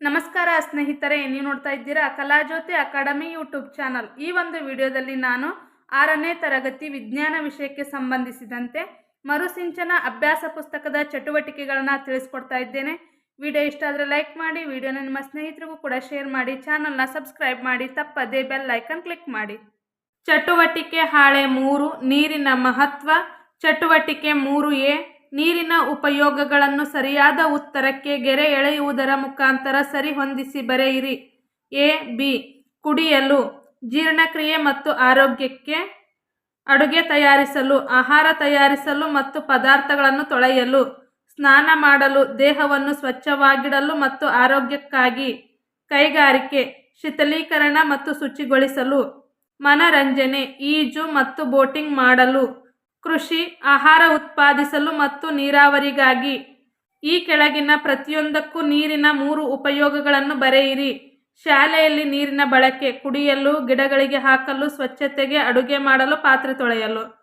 ನಮಸ್ಕಾರ ಸ್ನೇಹಿತರೆ, ನೀವು ನೋಡ್ತಾ ಇದ್ದೀರಾ ಕಲಾಜ್ಯೋತಿ ಅಕಾಡೆಮಿ ಯೂಟ್ಯೂಬ್ ಚಾನಲ್. ಈ ಒಂದು ವಿಡಿಯೋದಲ್ಲಿ ನಾನು ಆರನೇ ತರಗತಿ ವಿಜ್ಞಾನ ವಿಷಯಕ್ಕೆ ಸಂಬಂಧಿಸಿದಂತೆ ಮರುಸಿಂಚನ ಅಭ್ಯಾಸ ಪುಸ್ತಕದ ಚಟುವಟಿಕೆಗಳನ್ನು ತಿಳಿಸ್ಕೊಡ್ತಾ ಇದ್ದೇನೆ. ವಿಡಿಯೋ ಇಷ್ಟ ಆದರೆ ಲೈಕ್ ಮಾಡಿ, ವಿಡಿಯೋನ ನಿಮ್ಮ ಸ್ನೇಹಿತರಿಗೂ ಕೂಡ ಶೇರ್ ಮಾಡಿ, ಚಾನಲ್ನ ಸಬ್ಸ್ಕ್ರೈಬ್ ಮಾಡಿ, ತಪ್ಪದೇ ಬೆಲ್ ಐಕನ್ ಕ್ಲಿಕ್ ಮಾಡಿ. ಚಟುವಟಿಕೆ ಹಾಳೆ ಮೂರು, ನೀರಿನ ಮಹತ್ವ. ಚಟುವಟಿಕೆ ಮೂರು ಎ ನೀರಿನ ಉಪಯೋಗಗಳನ್ನು ಸರಿಯಾದ ಉತ್ತರಕ್ಕೆ ಗೆರೆ ಎಳೆಯುವುದರ ಮುಖಾಂತರ ಸರಿಹೊಂದಿಸಿ ಬರೆಯಿರಿ. ಎ, ಬಿ, ಕುಡಿಯಲು, ಜೀರ್ಣಕ್ರಿಯೆ ಮತ್ತು ಆರೋಗ್ಯಕ್ಕೆ ಅಡುಗೆ ತಯಾರಿಸಲು, ಆಹಾರ ತಯಾರಿಸಲು ಮತ್ತು ಪದಾರ್ಥಗಳನ್ನು ತೊಳೆಯಲು, ಸ್ನಾನ ಮಾಡಲು, ದೇಹವನ್ನು ಸ್ವಚ್ಛವಾಗಿಡಲು ಮತ್ತು ಆರೋಗ್ಯಕ್ಕಾಗಿ ಕೈಗಾರಿಕೆ, ಶೀತಲೀಕರಣ ಮತ್ತು ಶುಚಿಗೊಳಿಸಲು, ಮನರಂಜನೆ, ಈಜು ಮತ್ತು ಬೋಟಿಂಗ್ ಮಾಡಲು. ಕೃಷಿ, ಆಹಾರ ಉತ್ಪಾದಿಸಲು ಮತ್ತು ನೀರಾವರಿಗಾಗಿ. ಈ ಕೆಳಗಿನ ಪ್ರತಿಯೊಂದಕ್ಕೂ ನೀರಿನ ಮೂರು ಉಪಯೋಗಗಳನ್ನು ಬರೆಯಿರಿ. ಶಾಲೆಯಲ್ಲಿ ನೀರಿನ ಬಳಕೆ, ಕುಡಿಯಲು, ಗಿಡಗಳಿಗೆ ಹಾಕಲು, ಸ್ವಚ್ಛತೆಗೆ ಅಡುಗೆ ಮಾಡಲು, ಪಾತ್ರೆ ತೊಳೆಯಲು.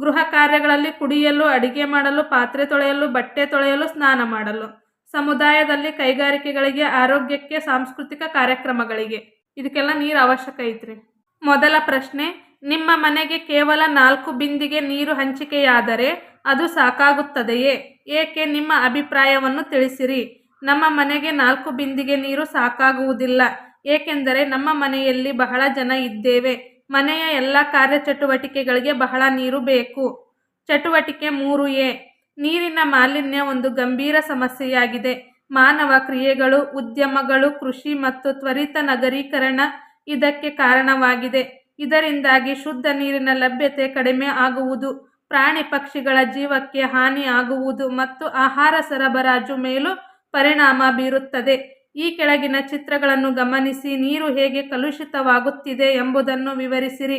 ಗೃಹ ಕಾರ್ಯಗಳಲ್ಲಿ ಕುಡಿಯಲು, ಅಡಿಗೆ ಮಾಡಲು, ಪಾತ್ರೆ ತೊಳೆಯಲು, ಬಟ್ಟೆ ತೊಳೆಯಲು, ಸ್ನಾನ ಮಾಡಲು. ಸಮುದಾಯದಲ್ಲಿ ಕೈಗಾರಿಕೆಗಳಿಗೆ, ಆರೋಗ್ಯಕ್ಕೆ, ಸಾಂಸ್ಕೃತಿಕ ಕಾರ್ಯಕ್ರಮಗಳಿಗೆ. ಇದಕ್ಕೆಲ್ಲ ನೀರು ಅವಶ್ಯಕ ಐತ್ರಿ. ಮೊದಲ ಪ್ರಶ್ನೆ ನಿಮ್ಮ ಮನೆಗೆ ಕೇವಲ ನಾಲ್ಕು ಬಿಂದಿಗೆ ನೀರು ಹಂಚಿಕೆಯಾದರೆ ಅದು ಸಾಕಾಗುತ್ತದೆಯೇ? ಏಕೆ ನಿಮ್ಮ ಅಭಿಪ್ರಾಯವನ್ನು ತಿಳಿಸಿರಿ. ನಮ್ಮ ಮನೆಗೆ ನಾಲ್ಕು ಬಿಂದಿಗೆ ನೀರು ಸಾಕಾಗುವುದಿಲ್ಲ. ಏಕೆಂದರೆ ನಮ್ಮ ಮನೆಯಲ್ಲಿ ಬಹಳ ಜನ ಇದ್ದೇವೆ. ಮನೆಯ ಎಲ್ಲ ಕಾರ್ಯಚಟುವಟಿಕೆಗಳಿಗೆ ಬಹಳ ನೀರು ಬೇಕು. ಚಟುವಟಿಕೆ ಮೂರು ಎ. ನೀರಿನ ಮಾಲಿನ್ಯ ಒಂದು ಗಂಭೀರ ಸಮಸ್ಯೆಯಾಗಿದೆ. ಮಾನವ ಕ್ರಿಯೆಗಳು, ಉದ್ಯಮಗಳು, ಕೃಷಿ ಮತ್ತು ತ್ವರಿತ ನಗರೀಕರಣ ಇದಕ್ಕೆ ಕಾರಣವಾಗಿದೆ. ಇದರಿಂದಾಗಿ ಶುದ್ಧ ನೀರಿನ ಲಭ್ಯತೆ ಕಡಿಮೆ ಆಗುವುದು, ಪ್ರಾಣಿ ಪಕ್ಷಿಗಳ ಜೀವಕ್ಕೆ ಹಾನಿ ಆಗುವುದು ಮತ್ತು ಆಹಾರ ಸರಬರಾಜು ಮೇಲೂ ಪರಿಣಾಮ ಬೀರುತ್ತದೆ. ಈ ಕೆಳಗಿನ ಚಿತ್ರಗಳನ್ನು ಗಮನಿಸಿ, ನೀರು ಹೇಗೆ ಕಲುಷಿತವಾಗುತ್ತಿದೆ ಎಂಬುದನ್ನು ವಿವರಿಸಿರಿ.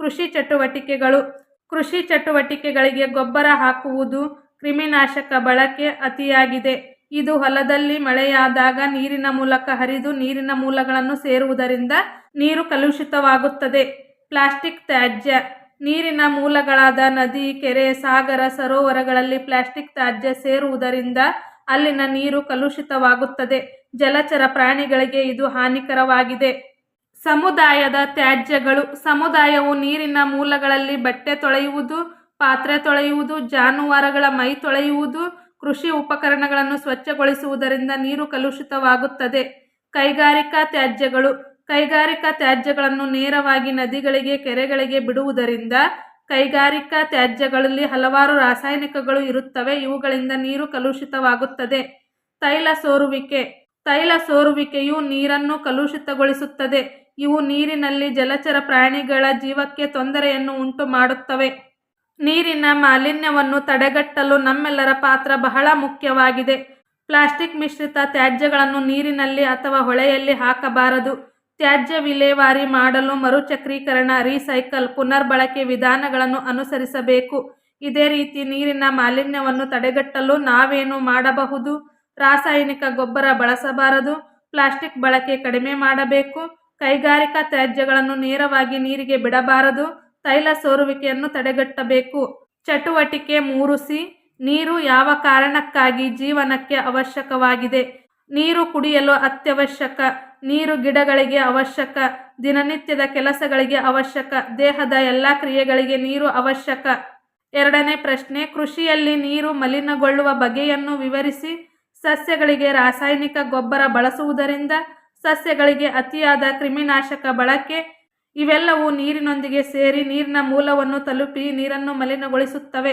ಕೃಷಿ ಚಟುವಟಿಕೆಗಳು. ಕೃಷಿ ಚಟುವಟಿಕೆಗಳಿಗೆ ಗೊಬ್ಬರ ಹಾಕುವುದು ಕ್ರಿಮಿನಾಶಕ ಬಳಕೆ ಅತಿಯಾಗಿದೆ. ಇದು ಹೊಲದಲ್ಲಿ ಮಳೆಯಾದಾಗ ನೀರಿನ ಮೂಲಕ ಹರಿದು ನೀರಿನ ಮೂಲಗಳನ್ನು ಸೇರುವುದರಿಂದ ನೀರು ಕಲುಷಿತವಾಗುತ್ತದೆ. ಪ್ಲಾಸ್ಟಿಕ್ ತ್ಯಾಜ್ಯ. ನೀರಿನ ಮೂಲಗಳಾದ ನದಿ, ಕೆರೆ, ಸಾಗರ, ಸರೋವರಗಳಲ್ಲಿ ಪ್ಲಾಸ್ಟಿಕ್ ತ್ಯಾಜ್ಯ ಸೇರುವುದರಿಂದ ಅಲ್ಲಿನ ನೀರು ಕಲುಷಿತವಾಗುತ್ತದೆ. ಜಲಚರ ಪ್ರಾಣಿಗಳಿಗೆ ಇದು ಹಾನಿಕರವಾಗಿದೆ. ಸಮುದಾಯದ ತ್ಯಾಜ್ಯಗಳು. ಸಮುದಾಯವು ನೀರಿನ ಮೂಲಗಳಲ್ಲಿ ಬಟ್ಟೆ ತೊಳೆಯುವುದು, ಪಾತ್ರೆ ತೊಳೆಯುವುದು, ಜಾನುವಾರುಗಳ ಮೈ ತೊಳೆಯುವುದು ಕೃಷಿ ಉಪಕರಣಗಳನ್ನು ಸ್ವಚ್ಛಗೊಳಿಸುವುದರಿಂದ ನೀರು ಕಲುಷಿತವಾಗುತ್ತದೆ. ಕೈಗಾರಿಕಾ ತ್ಯಾಜ್ಯಗಳು ಕೈಗಾರಿಕಾ ತ್ಯಾಜ್ಯಗಳನ್ನು ನೇರವಾಗಿ ನದಿಗಳಿಗೆ, ಕೆರೆಗಳಿಗೆ ಬಿಡುವುದರಿಂದ ಕೈಗಾರಿಕಾ ತ್ಯಾಜ್ಯಗಳಲ್ಲಿ ಹಲವಾರು ರಾಸಾಯನಿಕಗಳು ಇರುತ್ತವೆ. ಇವುಗಳಿಂದ ನೀರು ಕಲುಷಿತವಾಗುತ್ತದೆ. ತೈಲ ಸೋರುವಿಕೆ ತೈಲ ಸೋರುವಿಕೆಯು ನೀರನ್ನು ಕಲುಷಿತಗೊಳಿಸುತ್ತದೆ. ಇವು ನೀರಿನಲ್ಲಿ ಜಲಚರ ಪ್ರಾಣಿಗಳ ಜೀವಕ್ಕೆ ತೊಂದರೆಯನ್ನು ಉಂಟು ಮಾಡುತ್ತವೆ ನೀರಿನ ಮಾಲಿನ್ಯವನ್ನು ತಡೆಗಟ್ಟಲು ನಮ್ಮೆಲ್ಲರ ಪಾತ್ರ ಬಹಳ ಮುಖ್ಯವಾಗಿದೆ. ಪ್ಲಾಸ್ಟಿಕ್ ಮಿಶ್ರಿತ ತ್ಯಾಜ್ಯಗಳನ್ನು ನೀರಿನಲ್ಲಿ ಅಥವಾ ಹೊಳೆಯಲ್ಲಿ ಹಾಕಬಾರದು. ತ್ಯಾಜ್ಯ ವಿಲೇವಾರಿ ಮಾಡಲು ಮರುಚಕ್ರೀಕರಣ, ರೀಸೈಕಲ್, ಪುನರ್ಬಳಕೆ ವಿಧಾನಗಳನ್ನು ಅನುಸರಿಸಬೇಕು. ಇದೇ ರೀತಿ ನೀರಿನ ಮಾಲಿನ್ಯವನ್ನು ತಡೆಗಟ್ಟಲು ನಾವೇನು ಮಾಡಬಹುದು? ರಾಸಾಯನಿಕ ಗೊಬ್ಬರ ಬಳಸಬಾರದು. ಪ್ಲಾಸ್ಟಿಕ್ ಬಳಕೆ ಕಡಿಮೆ ಮಾಡಬೇಕು. ಕೈಗಾರಿಕಾ ತ್ಯಾಜ್ಯಗಳನ್ನು ನೇರವಾಗಿ ನೀರಿಗೆ ಬಿಡಬಾರದು. ತೈಲ ಸೋರುವಿಕೆಯನ್ನು ತಡೆಗಟ್ಟಬೇಕು. ಚಟುವಟಿಕೆ ಮೂರು ಸಿ ನೀರು ಯಾವ ಕಾರಣಕ್ಕಾಗಿ ಜೀವನಕ್ಕೆ ಅವಶ್ಯಕವಾಗಿದೆ? ನೀರು ಕುಡಿಯಲು ಅತ್ಯವಶ್ಯಕ, ನೀರು ಗಿಡಗಳಿಗೆ ಅವಶ್ಯಕ, ದಿನನಿತ್ಯದ ಕೆಲಸಗಳಿಗೆ ಅವಶ್ಯಕ, ದೇಹದ ಎಲ್ಲ ಕ್ರಿಯೆಗಳಿಗೆ ನೀರು ಅವಶ್ಯಕ? ಎರಡನೇ ಪ್ರಶ್ನೆ, ಕೃಷಿಯಲ್ಲಿ ನೀರು ಮಲಿನಗೊಳ್ಳುವ ಬಗೆಯನ್ನು ವಿವರಿಸಿ. ಸಸ್ಯಗಳಿಗೆ ರಾಸಾಯನಿಕ ಗೊಬ್ಬರ ಬಳಸುವುದರಿಂದ ಸಸ್ಯಗಳಿಗೆ ಅತಿಯಾದ ಕ್ರಿಮಿನಾಶಕ ಬಳಕೆ. ಇವೆಲ್ಲವೂ ನೀರಿನೊಂದಿಗೆ ಸೇರಿ ನೀರಿನ ಮೂಲವನ್ನು ತಲುಪಿ ನೀರನ್ನು ಮಲಿನಗೊಳಿಸುತ್ತವೆ.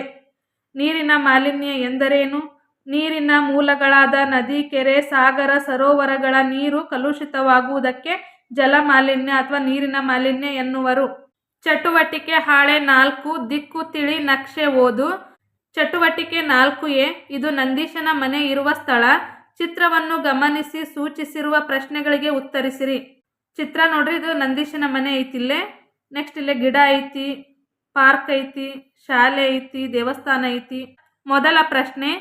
ನೀರಿನ ಮಾಲಿನ್ಯ ಎಂದರೇನು? ನೀರಿನ ಮೂಲಗಳಾದ ನದಿ, ಕೆರೆ, ಸಾಗರ, ಸರೋವರಗಳ ನೀರು ಕಲುಷಿತವಾಗುವುದಕ್ಕೆ ಜಲ ಮಾಲಿನ್ಯ ಅಥವಾ ನೀರಿನ ಮಾಲಿನ್ಯ ಎನ್ನುವರು. ಚಟುವಟಿಕೆ ಹಾಳೆ ನಾಲ್ಕು, ದಿಕ್ಕು ತಿಳಿ ನಕ್ಷೆ ಓದು. ಚಟುವಟಿಕೆ ನಾಲ್ಕು ಎ, ಇದು ನಂದೀಶನ ಮನೆ ಇರುವ ಸ್ಥಳ. ಚಿತ್ರವನ್ನು ಗಮನಿಸಿ ಸೂಚಿಸಿರುವ ಪ್ರಶ್ನೆಗಳಿಗೆ ಉತ್ತರಿಸಿರಿ. ಚಿತ್ರ ನೋಡ್ರಿ, ಇದು ನಂದೀಶನ ಮನೆ ಐತಿ ಇಲ್ಲೇ. ನೆಕ್ಸ್ಟ್ ಇಲ್ಲೇ ಗಿಡ ಐತಿ ಪಾರ್ಕ್ ಐತಿ, ಶಾಲೆ ಐತಿ, ದೇವಸ್ಥಾನ ಐತಿ. ಮೊದಲ ಪ್ರಶ್ನೆ,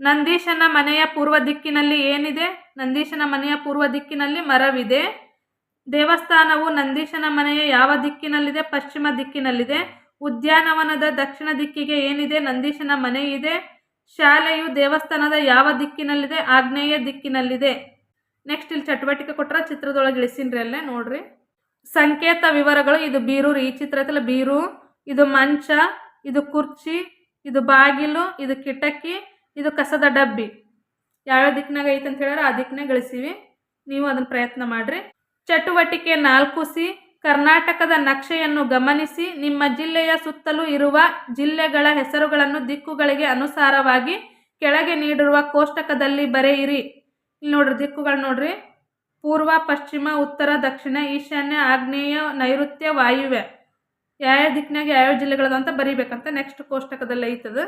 ನಂದೀಶನ ಮನೆಯ ಪೂರ್ವ ದಿಕ್ಕಿನಲ್ಲಿ ಏನಿದೆ? ನಂದೀಶನ ಮನೆಯ ಪೂರ್ವ ದಿಕ್ಕಿನಲ್ಲಿ ಮರವಿದೆ. ದೇವಸ್ಥಾನವು ನಂದೀಶನ ಮನೆಯ ಯಾವ ದಿಕ್ಕಿನಲ್ಲಿದೆ? ಪಶ್ಚಿಮ ದಿಕ್ಕಿನಲ್ಲಿದೆ. ಉದ್ಯಾನವನದ ದಕ್ಷಿಣ ದಿಕ್ಕಿಗೆ ಏನಿದೆ? ನಂದೀಶನ ಮನೆ ಇದೆ. ಶಾಲೆಯು ದೇವಸ್ಥಾನದ ಯಾವ ದಿಕ್ಕಿನಲ್ಲಿದೆ? ಆಗ್ನೇಯ ದಿಕ್ಕಿನಲ್ಲಿದೆ. ನೆಕ್ಸ್ಟ್ ಇಲ್ಲಿ ಚಟುವಟಿಕೆ ಕೊಟ್ಟರೆ ಚಿತ್ರದೊಳಗೆ ಇಳಿಸಿನ್ರಿ ಅಲ್ಲೇ, ನೋಡ್ರಿ. ಸಂಕೇತ ವಿವರಗಳು, ಇದು ಬೀರು ಈ ಚಿತ್ರ ಐತಲ್ಲ, ಬೀರು. ಇದು ಮಂಚ, ಇದು ಕುರ್ಚಿ, ಇದು ಬಾಗಿಲು, ಇದು ಕಿಟಕಿ, ಇದು ಕಸದ ಡಬ್ಬಿ. ಯಾವ ದಿಕ್ಕನಾಗ ಐತೆ ಅಂತ ಹೇಳಿದ್ರೆ ಆ ದಿಕ್ಕನೇ ಗಳಿಸಿವಿ ನೀವು ಅದನ್ನ ಪ್ರಯತ್ನ ಮಾಡ್ರಿ. ಚಟುವಟಿಕೆ ನಾಲ್ಕು ಸಿ, ಕರ್ನಾಟಕದ ನಕ್ಷೆಯನ್ನು ಗಮನಿಸಿ, ನಿಮ್ಮ ಜಿಲ್ಲೆಯ ಸುತ್ತಲೂ ಇರುವ ಜಿಲ್ಲೆಗಳ ಹೆಸರುಗಳನ್ನು ದಿಕ್ಕುಗಳಿಗೆ ಅನುಸಾರವಾಗಿ ಕೆಳಗೆ ನೀಡಿರುವ ಕೋಷ್ಟಕದಲ್ಲಿ ಬರೆಯಿರಿ. ಇಲ್ಲಿ ನೋಡ್ರಿ, ದಿಕ್ಕುಗಳು ನೋಡ್ರಿ. ಪೂರ್ವ, ಪಶ್ಚಿಮ, ಉತ್ತರ, ದಕ್ಷಿಣ, ಈಶಾನ್ಯ, ಆಗ್ನೇಯ, ನೈಋತ್ಯ, ವಾಯುವ್ಯ. ಯಾವ ದಿಕ್ಕಿನಾಗ ಯಾವ್ಯಾವ ಜಿಲ್ಲೆಗಳದ ಅಂತ ಬರೀಬೇಕಂತ ನೆಕ್ಸ್ಟ್ ಕೋಷ್ಟಕದಲ್ಲಿ ಐತದ.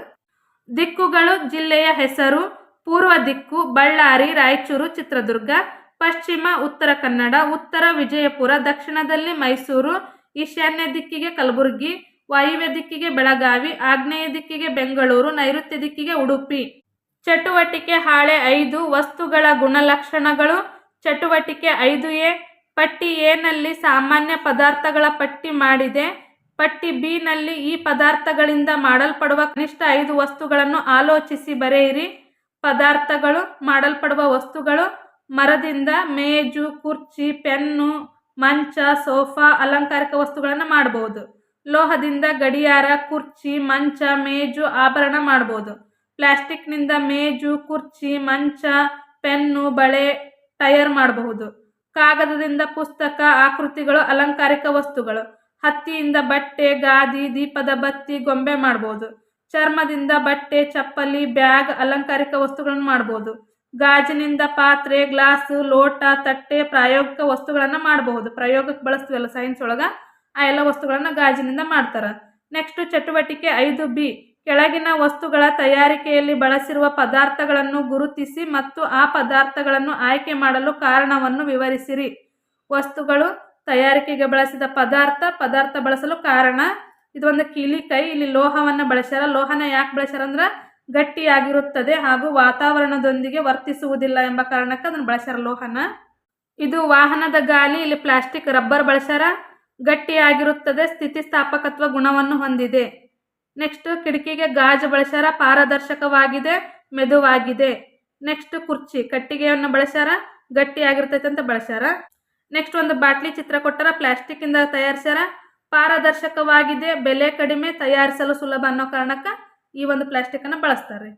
ದಿಕ್ಕುಗಳು, ಜಿಲ್ಲೆಯ ಹೆಸರು, ಪೂರ್ವ ದಿಕ್ಕು, ಬಳ್ಳಾರಿ, ರಾಯಚೂರು, ಚಿತ್ರದುರ್ಗ, ಪಶ್ಚಿಮ, ಉತ್ತರ ಕನ್ನಡ, ಉತ್ತರ ವಿಜಯಪುರ, ದಕ್ಷಿಣದಲ್ಲಿ ಮೈಸೂರು, ಈಶಾನ್ಯ ದಿಕ್ಕಿಗೆ ಕಲಬುರಗಿ, ವಾಯುವ್ಯ ದಿಕ್ಕಿಗೆ ಬೆಳಗಾವಿ, ಆಗ್ನೇಯ ದಿಕ್ಕಿಗೆ ಬೆಂಗಳೂರು, ನೈಋತ್ಯ ದಿಕ್ಕಿಗೆ ಉಡುಪಿ. ಚಟುವಟಿಕೆ ಹಾಳೆ ಐದು, ವಸ್ತುಗಳ ಗುಣಲಕ್ಷಣಗಳು. ಚಟುವಟಿಕೆ ಐದು ಎ, ಪಟ್ಟಿ ಎನಲ್ಲಿ ಸಾಮಾನ್ಯ ಪದಾರ್ಥಗಳ ಪಟ್ಟಿ ಮಾಡಿದೆ. ಪಟ್ಟಿ ಬಿ ನಲ್ಲಿ ಈ ಪದಾರ್ಥಗಳಿಂದ ಮಾಡಲ್ಪಡುವ ಕನಿಷ್ಠ ಐದು ವಸ್ತುಗಳನ್ನು ಆಲೋಚಿಸಿ ಬರೆಯಿರಿ. ಪದಾರ್ಥಗಳು, ಮಾಡಲ್ಪಡುವ ವಸ್ತುಗಳು, ಮರದಿಂದ ಮೇಜು, ಕುರ್ಚಿ, ಪೆನ್ನು, ಮಂಚ, ಸೋಫಾ, ಅಲಂಕಾರಿಕ ವಸ್ತುಗಳನ್ನು ಮಾಡಬಹುದು. ಲೋಹದಿಂದ ಗಡಿಯಾರ, ಕುರ್ಚಿ, ಮಂಚ, ಮೇಜು, ಆಭರಣ ಮಾಡಬಹುದು. ಪ್ಲಾಸ್ಟಿಕ್ನಿಂದ ಮೇಜು, ಕುರ್ಚಿ, ಮಂಚ, ಪೆನ್ನು, ಬಳೆ ತಯಾರು ಮಾಡಬಹುದು. ಕಾಗದದಿಂದ ಪುಸ್ತಕ, ಆಕೃತಿಗಳು, ಅಲಂಕಾರಿಕ ವಸ್ತುಗಳು. ಹತ್ತಿಯಿಂದ ಬಟ್ಟೆ, ಗಾದಿ, ದೀಪದ ಬತ್ತಿ, ಗೊಂಬೆ ಮಾಡ್ಬೋದು ಚರ್ಮದಿಂದ ಬಟ್ಟೆ, ಚಪ್ಪಲಿ, ಬ್ಯಾಗ್, ಅಲಂಕಾರಿಕ ವಸ್ತುಗಳನ್ನು ಮಾಡ್ಬೋದು ಗಾಜಿನಿಂದ ಪಾತ್ರೆ, ಗ್ಲಾಸ್, ಲೋಟ, ತಟ್ಟೆ, ಪ್ರಾಯೋಗಿಕ ವಸ್ತುಗಳನ್ನು ಮಾಡಬಹುದು. ಪ್ರಯೋಗಕ್ಕೆ ಬಳಸ್ತೀವಲ್ಲ ಸೈನ್ಸ್ ಒಳಗೆ? ಆ ಎಲ್ಲ ವಸ್ತುಗಳನ್ನು ಗಾಜಿನಿಂದ ಮಾಡ್ತಾರೆ. ನೆಕ್ಸ್ಟ್ ಚಟುವಟಿಕೆ ಐದು ಬಿ. ಕೆಳಗಿನ ವಸ್ತುಗಳ ತಯಾರಿಕೆಯಲ್ಲಿ ಬಳಸಿರುವ ಪದಾರ್ಥಗಳನ್ನು ಗುರುತಿಸಿ ಮತ್ತು ಆ ಪದಾರ್ಥಗಳನ್ನು ಆಯ್ಕೆ ಮಾಡಲು ಕಾರಣವನ್ನು ವಿವರಿಸಿರಿ. ವಸ್ತುಗಳು ತಯಾರಿಕೆಗೆ ಬಳಸಿದ ಪದಾರ್ಥ ಪದಾರ್ಥ ಬಳಸಲು ಕಾರಣ. ಇದೊಂದು ಕೀಲಿ ಕೈ, ಇಲ್ಲಿ ಲೋಹವನ್ನು ಬಳಸ್ಯಾರ. ಲೋಹನ ಯಾಕೆ ಬಳಸ್ಯಾರ ಅಂದ್ರೆ ಗಟ್ಟಿಯಾಗಿರುತ್ತದೆ ಹಾಗೂ ವಾತಾವರಣದೊಂದಿಗೆ ವರ್ತಿಸುವುದಿಲ್ಲ ಎಂಬ ಕಾರಣಕ್ಕೆ ಅದನ್ನು ಬಳಸ್ಯಾರ ಲೋಹನ. ಇದು ವಾಹನದ ಗಾಲಿ, ಇಲ್ಲಿ ಪ್ಲಾಸ್ಟಿಕ್, ರಬ್ಬರ್ ಬಳಸ್ಯಾರ. ಗಟ್ಟಿಯಾಗಿರುತ್ತದೆ, ಸ್ಥಿತಿಸ್ಥಾಪಕತ್ವ ಗುಣವನ್ನು ಹೊಂದಿದೆ. ನೆಕ್ಸ್ಟ್ ಕಿಟಕಿಗೆ ಗಾಜು ಬಳಸ್ಯಾರ, ಪಾರದರ್ಶಕವಾಗಿದೆ, ಮೆದುವಾಗಿದೆ. ನೆಕ್ಸ್ಟ್ ಕುರ್ಚಿ, ಕಟ್ಟಿಗೆಯನ್ನು ಬಳಸ್ಯಾರ, ಗಟ್ಟಿಯಾಗಿರ್ತೈತೆ ಅಂತ ಬಳಸ್ಯಾರ. ನೆಕ್ಸ್ಟ್ ಒಂದು ಬಾಟ್ಲಿ ಚಿತ್ರ ಕೊಟ್ಟಾರ ಪ್ಲಾಸ್ಟಿಕ್ ಇಂದ ತಯಾರಿಸ್ಯಾರ. ಪಾರದರ್ಶಕವಾಗಿದೆ, ಬೆಲೆ ಕಡಿಮೆ, ತಯಾರಿಸಲು ಸುಲಭ ಅನ್ನೋ ಕಾರಣಕ್ಕೆ ಈ ಒಂದು ಪ್ಲಾಸ್ಟಿಕ್ ಅನ್ನು ಬಳಸ್ತಾರೆ.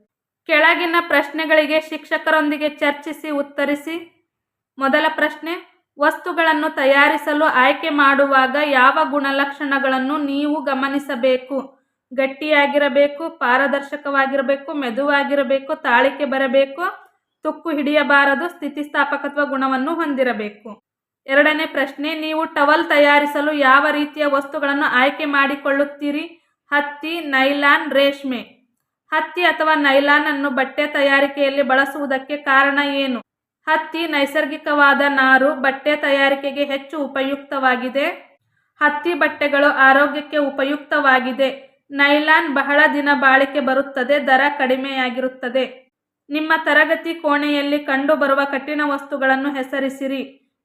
ಕೆಳಗಿನ ಪ್ರಶ್ನೆಗಳಿಗೆ ಶಿಕ್ಷಕರೊಂದಿಗೆ ಚರ್ಚಿಸಿ, ಉತ್ತರಿಸಿ. ಮೊದಲ ಪ್ರಶ್ನೆ, ವಸ್ತುಗಳನ್ನು ತಯಾರಿಸಲು ಆಯ್ಕೆ ಮಾಡುವಾಗ ಯಾವ ಗುಣಲಕ್ಷಣಗಳನ್ನು ನೀವು ಗಮನಿಸಬೇಕು? ಗಟ್ಟಿಯಾಗಿರಬೇಕು, ಪಾರದರ್ಶಕವಾಗಿರಬೇಕು, ಮೆದುವಾಗಿರಬೇಕು, ತಾಳಿಕೆ ಬರಬೇಕು, ತುಕ್ಕು ಹಿಡಿಯಬಾರದು, ಸ್ಥಿತಿಸ್ಥಾಪಕತ್ವ ಗುಣವನ್ನು ಹೊಂದಿರಬೇಕು. ಎರಡನೇ ಪ್ರಶ್ನೆ, ನೀವು ಟವಲ್ ತಯಾರಿಸಲು ಯಾವ ರೀತಿಯ ವಸ್ತುಗಳನ್ನು ಆಯ್ಕೆ ಮಾಡಿಕೊಳ್ಳುತ್ತೀರಿ? ಹತ್ತಿ, ನೈಲಾನ್, ರೇಷ್ಮೆ. ಹತ್ತಿ ಅಥವಾ ನೈಲಾನ್ ಅನ್ನು ಬಟ್ಟೆ ತಯಾರಿಕೆಯಲ್ಲಿ ಬಳಸುವುದಕ್ಕೆ ಕಾರಣ ಏನು? ಹತ್ತಿ ನೈಸರ್ಗಿಕವಾದ ನಾರು ಬಟ್ಟೆ ತಯಾರಿಕೆಗೆ ಹೆಚ್ಚು ಉಪಯುಕ್ತವಾಗಿದೆ. ಹತ್ತಿ ಬಟ್ಟೆಗಳು ಆರೋಗ್ಯಕ್ಕೆ ಉಪಯುಕ್ತವಾಗಿದೆ. ನೈಲಾನ್ ಬಹಳ ದಿನ ಬಾಳಿಕೆ ಬರುತ್ತದೆ, ದರ ಕಡಿಮೆಯಾಗಿರುತ್ತದೆ. ನಿಮ್ಮ ತರಗತಿ ಕೋಣೆಯಲ್ಲಿ ಕಂಡುಬರುವ ಕಠಿಣ ವಸ್ತುಗಳನ್ನು ಹೆಸರಿಸಿರಿ.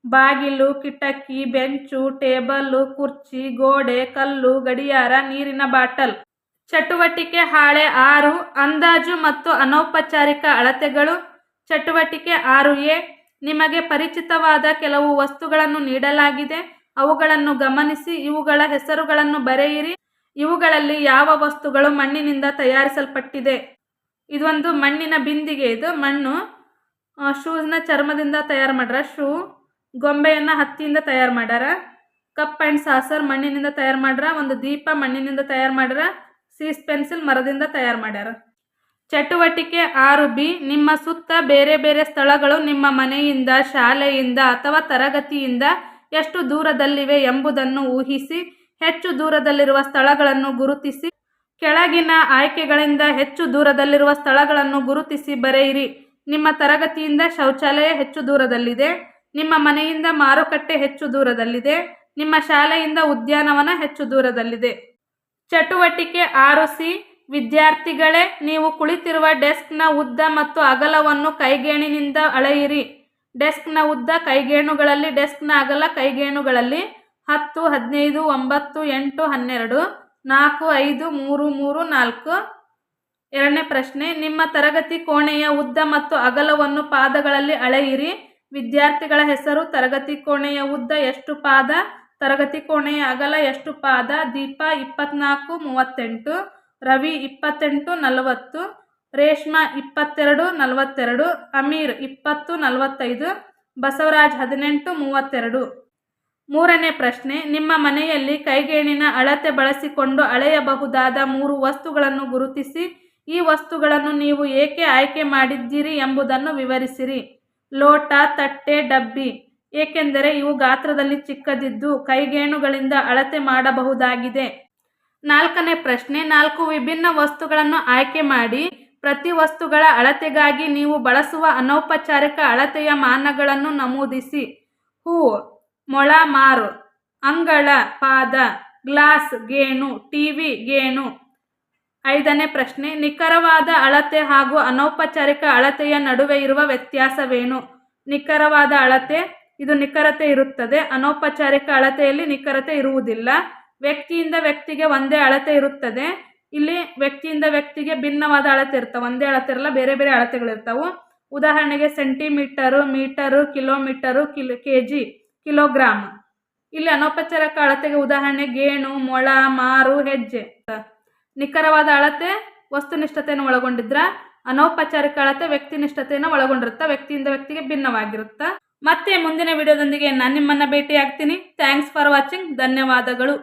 ಬಾಗಿಲು, ಕಿಟಕಿ, ಬೆಂಚು ಟೇಬಲ್ಲು ಕುರ್ಚಿ, ಗೋಡೆ, ಕಲ್ಲು, ಗಡಿಯಾರ, ನೀರಿನ ಬಾಟಲ್. ಚಟುವಟಿಕೆ ಹಾಳೆ ಆರು, ಅಂದಾಜು ಮತ್ತು ಅನೌಪಚಾರಿಕ ಅಳತೆಗಳು. ಚಟುವಟಿಕೆ ಆರು ಎ, ನಿಮಗೆ ಪರಿಚಿತವಾದ ಕೆಲವು ವಸ್ತುಗಳನ್ನು ನೀಡಲಾಗಿದೆ. ಅವುಗಳನ್ನು ಗಮನಿಸಿ, ಇವುಗಳ ಹೆಸರುಗಳನ್ನು ಬರೆಯಿರಿ. ಇವುಗಳಲ್ಲಿ ಯಾವ ವಸ್ತುಗಳು ಮಣ್ಣಿನಿಂದ ತಯಾರಿಸಲ್ಪಟ್ಟಿದೆ? ಇದೊಂದು ಮಣ್ಣಿನ ಬಿಂದಿಗೆ, ಇದು ಮಣ್ಣು. ಶೂಸ್ನ ಚರ್ಮದಿಂದ ತಯಾರು ಮಾಡ್ರ. ಶೂ, ಗೊಂಬೆಯನ್ನು ಹತ್ತಿಯಿಂದ ತಯಾರು ಮಾಡ್ಯಾರ ಕಪ್ ಆ್ಯಂಡ್ ಸಾಸರ್ ಮಣ್ಣಿನಿಂದ ತಯಾರು ಮಾಡ್ರ. ಒಂದು ದೀಪ ಮಣ್ಣಿನಿಂದ ತಯಾರು ಮಾಡ್ಯಾರ ಸೀಸ್ ಪೆನ್ಸಿಲ್ ಮರದಿಂದ ತಯಾರು ಮಾಡ್ಯಾರ. ಚಟುವಟಿಕೆ ಆರು ಬಿ, ನಿಮ್ಮ ಸುತ್ತ ಬೇರೆ ಬೇರೆ ಸ್ಥಳಗಳು ನಿಮ್ಮ ಮನೆಯಿಂದ, ಶಾಲೆಯಿಂದ ಅಥವಾ ತರಗತಿಯಿಂದ ಎಷ್ಟು ದೂರದಲ್ಲಿವೆ ಎಂಬುದನ್ನು ಊಹಿಸಿ. ಹೆಚ್ಚು ದೂರದಲ್ಲಿರುವ ಸ್ಥಳಗಳನ್ನು ಗುರುತಿಸಿ, ಕೆಳಗಿನ ಆಯ್ಕೆಗಳಿಂದ ಹೆಚ್ಚು ದೂರದಲ್ಲಿರುವ ಸ್ಥಳಗಳನ್ನು ಗುರುತಿಸಿ ಬರೆಯಿರಿ. ನಿಮ್ಮ ತರಗತಿಯಿಂದ ಶೌಚಾಲಯ ಹೆಚ್ಚು ದೂರದಲ್ಲಿದೆ, ನಿಮ್ಮ ಮನೆಯಿಂದ ಮಾರುಕಟ್ಟೆ ಹೆಚ್ಚು ದೂರದಲ್ಲಿದೆ, ನಿಮ್ಮ ಶಾಲೆಯಿಂದ ಉದ್ಯಾನವನ ಹೆಚ್ಚು ದೂರದಲ್ಲಿದೆ. ಚಟುವಟಿಕೆ ಆರು ಸಿ ವಿದ್ಯಾರ್ಥಿಗಳೇ, ನೀವು ಕುಳಿತಿರುವ ಡೆಸ್ಕ್ನ ಉದ್ದ ಮತ್ತು ಅಗಲವನ್ನು ಕೈಗೇಣಿನಿಂದ ಅಳೆಯಿರಿ. ಡೆಸ್ಕ್ನ ಉದ್ದ ಕೈಗೇಣುಗಳಲ್ಲಿ, ಡೆಸ್ಕ್ನ ಅಗಲ ಕೈಗೇಣುಗಳಲ್ಲಿ ಹತ್ತು, ಹದಿನೈದು, ಒಂಬತ್ತು, ಎಂಟು, ಹನ್ನೆರಡು, ನಾಲ್ಕು, ಐದು, ಮೂರು ಮೂರು, ನಾಲ್ಕು. ಎರಡನೇ ಪ್ರಶ್ನೆ, ನಿಮ್ಮ ತರಗತಿ ಕೋಣೆಯ ಉದ್ದ ಮತ್ತು ಅಗಲವನ್ನು ಪಾದಗಳಲ್ಲಿ ಅಳೆಯಿರಿ. ವಿದ್ಯಾರ್ಥಿಗಳ ಹೆಸರು, ತರಗತಿ ಕೋಣೆಯ ಉದ್ದ ಎಷ್ಟು ಪಾದ? ತರಗತಿ ಕೋಣೆಯ ಅಗಲ ಎಷ್ಟು ಪಾದ? ದೀಪ ಇಪ್ಪತ್ನಾಲ್ಕು, ಮೂವತ್ತೆಂಟು. ರವಿ ಇಪ್ಪತ್ತೆಂಟು, ನಲವತ್ತು. ರೇಷ್ಮಾ ಇಪ್ಪತ್ತೆರಡು, ನಲವತ್ತೆರಡು. ಅಮೀರ್ ಇಪ್ಪತ್ತು, ನಲವತ್ತೈದು. ಬಸವರಾಜ್ ಹದಿನೆಂಟು, ಮೂವತ್ತೆರಡು. ಮೂರನೇ ಪ್ರಶ್ನೆ, ನಿಮ್ಮ ಮನೆಯಲ್ಲಿ ಕೈಗೇಣಿನ ಅಳತೆ ಬಳಸಿಕೊಂಡು ಅಳೆಯಬಹುದಾದ ಮೂರು ವಸ್ತುಗಳನ್ನು ಗುರುತಿಸಿ, ಈ ವಸ್ತುಗಳನ್ನು ನೀವು ಏಕೆ ಆಯ್ಕೆ ಮಾಡಿದ್ದೀರಿ ಎಂಬುದನ್ನು ವಿವರಿಸಿರಿ. ಲೋಟ, ತಟ್ಟೆ, ಡಬ್ಬಿ. ಏಕೆಂದರೆ ಇವು ಗಾತ್ರದಲ್ಲಿ ಚಿಕ್ಕದಿದ್ದು ಕೈಗೇಣುಗಳಿಂದ ಅಳತೆ ಮಾಡಬಹುದಾಗಿದೆ. ನಾಲ್ಕನೇ ಪ್ರಶ್ನೆ, ನಾಲ್ಕು ವಿಭಿನ್ನ ವಸ್ತುಗಳನ್ನು ಆಯ್ಕೆ ಮಾಡಿ, ಪ್ರತಿ ವಸ್ತುಗಳ ಅಳತೆಗಾಗಿ ನೀವು ಬಳಸುವ ಅನೌಪಚಾರಿಕ ಅಳತೆಯ ಮಾನಗಳನ್ನು ನಮೂದಿಸಿ. ಹೂ ಮೊಳ ಮಾರು ಅಂಗಳ, ಪಾದ, ಗ್ಲಾಸ್, ಗೇಣು, ಟಿವಿ, ಗೇಣು. ಐದನೇ ಪ್ರಶ್ನೆ, ನಿಖರವಾದ ಅಳತೆ ಹಾಗೂ ಅನೌಪಚಾರಿಕ ಅಳತೆಯ ನಡುವೆ ಇರುವ ವ್ಯತ್ಯಾಸವೇನು? ನಿಖರವಾದ ಅಳತೆ, ಇದು ನಿಖರತೆ ಇರುತ್ತದೆ. ಅನೌಪಚಾರಿಕ ಅಳತೆಯಲ್ಲಿ ನಿಖರತೆ ಇರುವುದಿಲ್ಲ. ವ್ಯಕ್ತಿಯಿಂದ ವ್ಯಕ್ತಿಗೆ ಒಂದೇ ಅಳತೆ ಇರುತ್ತದೆ. ಇಲ್ಲಿ ವ್ಯಕ್ತಿಯಿಂದ ವ್ಯಕ್ತಿಗೆ ಭಿನ್ನವಾದ ಅಳತೆ ಇರ್ತವೆ. ಒಂದೇ ಅಳತೆ ಇರಲ್ಲ, ಬೇರೆ ಬೇರೆ ಅಳತೆಗಳಿರ್ತವೆ. ಉದಾಹರಣೆಗೆ centimetre, metre, kilometre, kilo K G kilogram ಇಲ್ಲಿ ಅನೌಪಚಾರಿಕ ಅಳತೆಗೆ ಉದಾಹರಣೆ ಗೇಣು, ಮೊಳ, ಮಾರು, ಹೆಜ್ಜೆ. ನಿಖರವಾದ ಅಳತೆ, ವಸ್ತುನಿಷ್ಠತೆಯನ್ನು ಒಳಗೊಂಡಿದ್ರ ಅನೌಪಚಾರಿಕ ಅಳತೆ ವ್ಯಕ್ತಿನಿಷ್ಠತೆಯನ್ನು ಒಳಗೊಂಡಿರುತ್ತಾ, ವ್ಯಕ್ತಿಯಿಂದ ವ್ಯಕ್ತಿಗೆ ಭಿನ್ನವಾಗಿರುತ್ತಾ. ಮತ್ತೆ ಮುಂದಿನ ವಿಡಿಯೋದೊಂದಿಗೆ ನಾನು ನಿಮ್ಮನ್ನು ಭೇಟಿ ಆಗ್ತೀನಿ ಥ್ಯಾಂಕ್ಸ್ ಫಾರ್ ವಾಚಿಂಗ್ ಧನ್ಯವಾದಗಳು.